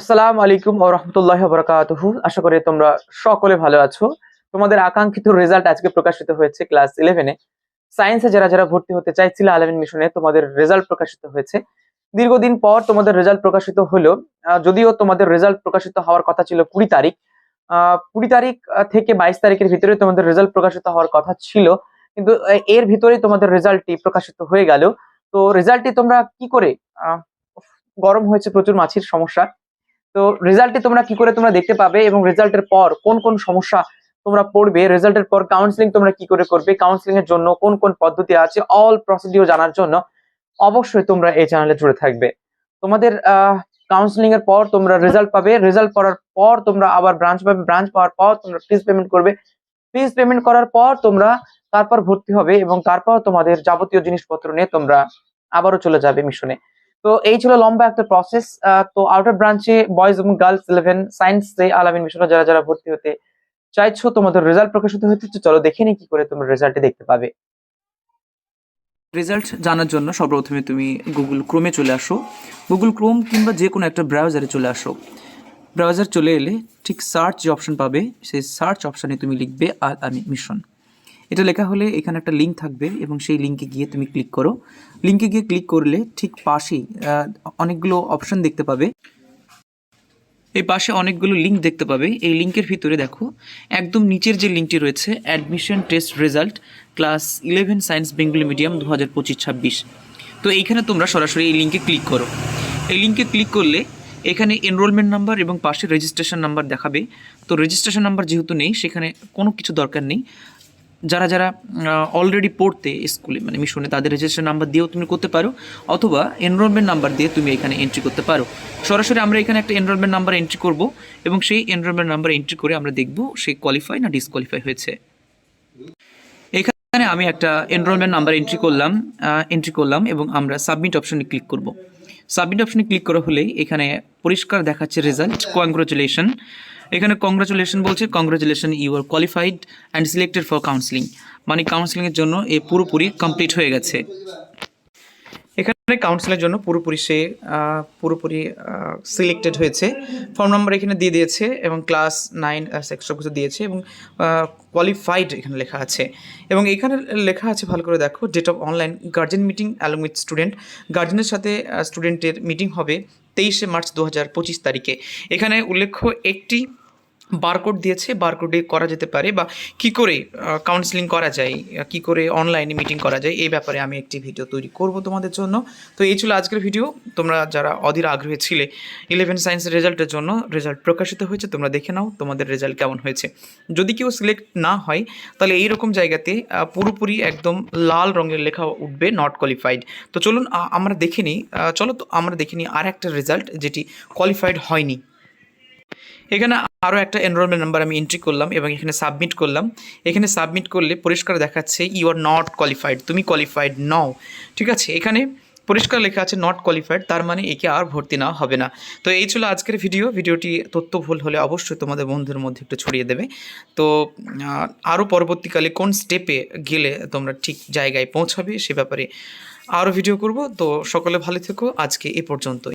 আসসালামু আলাইকুম ও রহমতুল্লাহ বরকাতুহু। আশা করি তোমরা সকলে ভালো আছো। তোমাদের আকাঙ্ক্ষিত রেজাল্ট আজকে প্রকাশিত হয়েছে ক্লাস ইলেভেনে সায়েন্সে যারা যারা ভর্তি হতে চাইছিল আলেভেন মিশনে তোমাদের রেজাল্ট প্রকাশিত হয়েছে। দীর্ঘদিন পর তোমাদের রেজাল্ট প্রকাশিত হলো। যদিও তোমাদের রেজাল্ট প্রকাশিত হওয়ার কথা ছিল কুড়ি তারিখ। কুড়ি তারিখ থেকে বাইশ তারিখের ভিতরে তোমাদের রেজাল্ট প্রকাশিত হওয়ার কথা ছিল। কিন্তু এর ভিতরে তোমাদের রেজাল্টটি প্রকাশিত হয়ে গেল। তো রেজাল্টটি তোমরা কি করে? গরম হয়েছে প্রচুর, মাছির সমস্যা। তো রেজাল্টে তোমরা কি করে তোমরা দেখতে পাবে এবং রেজাল্টের পর কোন কোন সমস্যা তোমরা পড়বে রেজাল্টের পর কাউন্সিলিং তোমরা কি করে করবে কাউন্সিলিং এর জন্য কোন কোন পদ্ধতি আছে অল প্রসিডিওর জানার জন্য অবশ্যই তোমরা এই চ্যানেলে জুড়ে থাকবে। তোমাদের কাউন্সিলিং এর পর তোমরা রেজাল্ট পাবে রেজাল্ট করার পর তোমরা আবার ব্রাঞ্চ পাবে ব্রাঞ্চ পাওয়ার পর তোমরা ফিস পেমেন্ট করবে। ফিস পেমেন্ট করার পর তোমরা তারপর ভর্তি হবে এবং তারপর তোমাদের যাবতীয় জিনিসপত্র নিয়ে তোমরা আবারও চলে যাবে মিশনে তো এই ছিল লম্বা একটা প্রসেস তো আউটার ব্রাঞ্চে বয়েজ এবং গার্লস ইলেভেন সায়েন্স আলামিন মিশনে যারা যারা ভর্তি হতে চাইছো, তোমাদের রেজাল্ট প্রকাশিত হতে চলো দেখে নি কি করে তোমরা রেজাল্টে দেখতে পাবে। রেজাল্ট জানার জন্য সর্বপ্রথমে তুমি গুগল ক্রোমে চলে আসো। গুগল ক্রোম কিংবা যে কোনো একটা ব্রাউজারে চলে আসো। ব্রাউজার চলে এলে ঠিক সার্চ যে অপশন পাবে, সেই সার্চ অপশানে তুমি লিখবে আল আমি মিশন। এটা লেখা হলে এখানে একটা লিঙ্ক থাকবে এবং সেই লিঙ্কে গিয়ে তুমি ক্লিক করো। লিঙ্কে গিয়ে ক্লিক করলে ঠিক পাশেই অনেকগুলো অপশন দেখতে পাবে। এই পাশে অনেকগুলো লিঙ্ক দেখতে পাবে। এই লিঙ্কের ভিতরে দেখো, একদম নিচের যে লিঙ্কটি রয়েছে admission test result class eleven science Bengali medium দু হাজার পঁচিশ ছাব্বিশ। তো এইখানে তোমরা সরাসরি এই লিঙ্কে ক্লিক করো। এই লিঙ্কে ক্লিক করলে এখানে এনরোলমেন্ট নাম্বার এবং পাশে রেজিস্ট্রেশন নাম্বার দেখাবে। তো রেজিস্ট্রেশন নাম্বার যেহেতু নেই, সেখানে কোনো কিছু দরকার নেই। যারা যারা অলরেডি পড়তে স্কুলে মানে মিশনে তাদের রেজিস্ট্রেশন নাম্বার দিয়েও তুমি করতে পারো, অথবা এনরোলমেন্ট নাম্বার দিয়ে তুমি এখানে এন্ট্রি করতে পারো। সরাসরি আমরা এখানে একটা এনরোলমেন্ট নাম্বার এন্ট্রি করব, এবং সেই এনরোলমেন্ট নাম্বার এন্ট্রি করে আমরা দেখব সে কোয়ালিফাই না ডিসকোয়ালিফাই হয়েছে। এখানে আমি একটা এনরোলমেন্ট নাম্বার এন্ট্রি করলাম এন্ট্রি করলাম, এবং আমরা সাবমিট অপশনে ক্লিক করব। সাবমিট অপশনে ক্লিক করা হলেই এখানে পরিষ্কার দেখাচ্ছে রেজাল্ট কংগ্রাচুলেশন এখানে কংগ্রাচুলেশন বলছে congratulation you are qualified and selected for counselling মানে কাউন্সিলিংয়ের জন্য এ পুরোপুরি কমপ্লিট হয়ে গেছে। এখানে কাউন্সিলের জন্য পুরোপুরি সে পুরোপুরি সিলেক্টেড হয়েছে। ফর্ম নাম্বার এখানে দিয়ে দিয়েছে এবং ক্লাস নাইন সব কিছু দিয়েছে এবং কোয়ালিফাইড এখানে লেখা আছে। এবং এখানে লেখা আছে ভালো করে দেখো date of online guardian meeting along with student গার্জেনের সাথে স্টুডেন্টের মিটিং হবে তেইশে মার্চ দু পঁচিশ তারিখে। এখানে উল্লেখ্য একটি বারকোড দিয়েছে বারকোডে করা যেতে পারে বা কি করে কাউন্সিলিং করা যায় কি করে অনলাইনে মিটিং করা যায়, এই ব্যাপারে আমি একটি ভিডিও তৈরি করব তোমাদের জন্য। তো এই ছিল আজকের ভিডিও তোমরা যারা অধীর আগ্রহী ছিলে ইলেভেন সায়েন্সের রেজাল্টের জন্য রেজাল্ট প্রকাশিত হয়েছে, তোমরা দেখে নাও তোমাদের রেজাল্ট কেমন হয়েছে। যদি কেউ সিলেক্ট না হয়, তাহলে এই রকম জায়গাতে পুরোপুরি একদম লাল রঙের লেখা উঠবে নট কোয়ালিফাইড তো চলুন আমরা দেখে নিই চলো তো আমরা দেখে নিই আর একটা রেজাল্ট যেটি কোয়ালিফাইড হয়নি। এখানে আরও একটা এনরোলমেন্ট নাম্বার আমি এন্ট্রি করলাম এবং এখানে সাবমিট করলাম। এখানে সাবমিট করলে পরিষ্কার দেখাচ্ছে ইউ আর নট কোয়ালিফাইড তুমি কোয়ালিফাইড নও। ঠিক আছে? এখানে পরিষ্কার লেখা আছে নট কোয়ালিফাইড তার মানে একে আর ভর্তি নেওয়া হবে না। তো এই ছিল আজকের ভিডিও ভিডিওটি তথ্য ভুল হলে অবশ্যই তোমাদের বন্ধুদের মধ্যে একটু ছড়িয়ে দেবে। তো আরও পরবর্তীকালে কোন স্টেপে গেলে তোমরা ঠিক জায়গায় পৌঁছাবে সে ব্যাপারে আরও ভিডিও করব। তো সকলে ভালো থেকো। আজকে এ পর্যন্তই।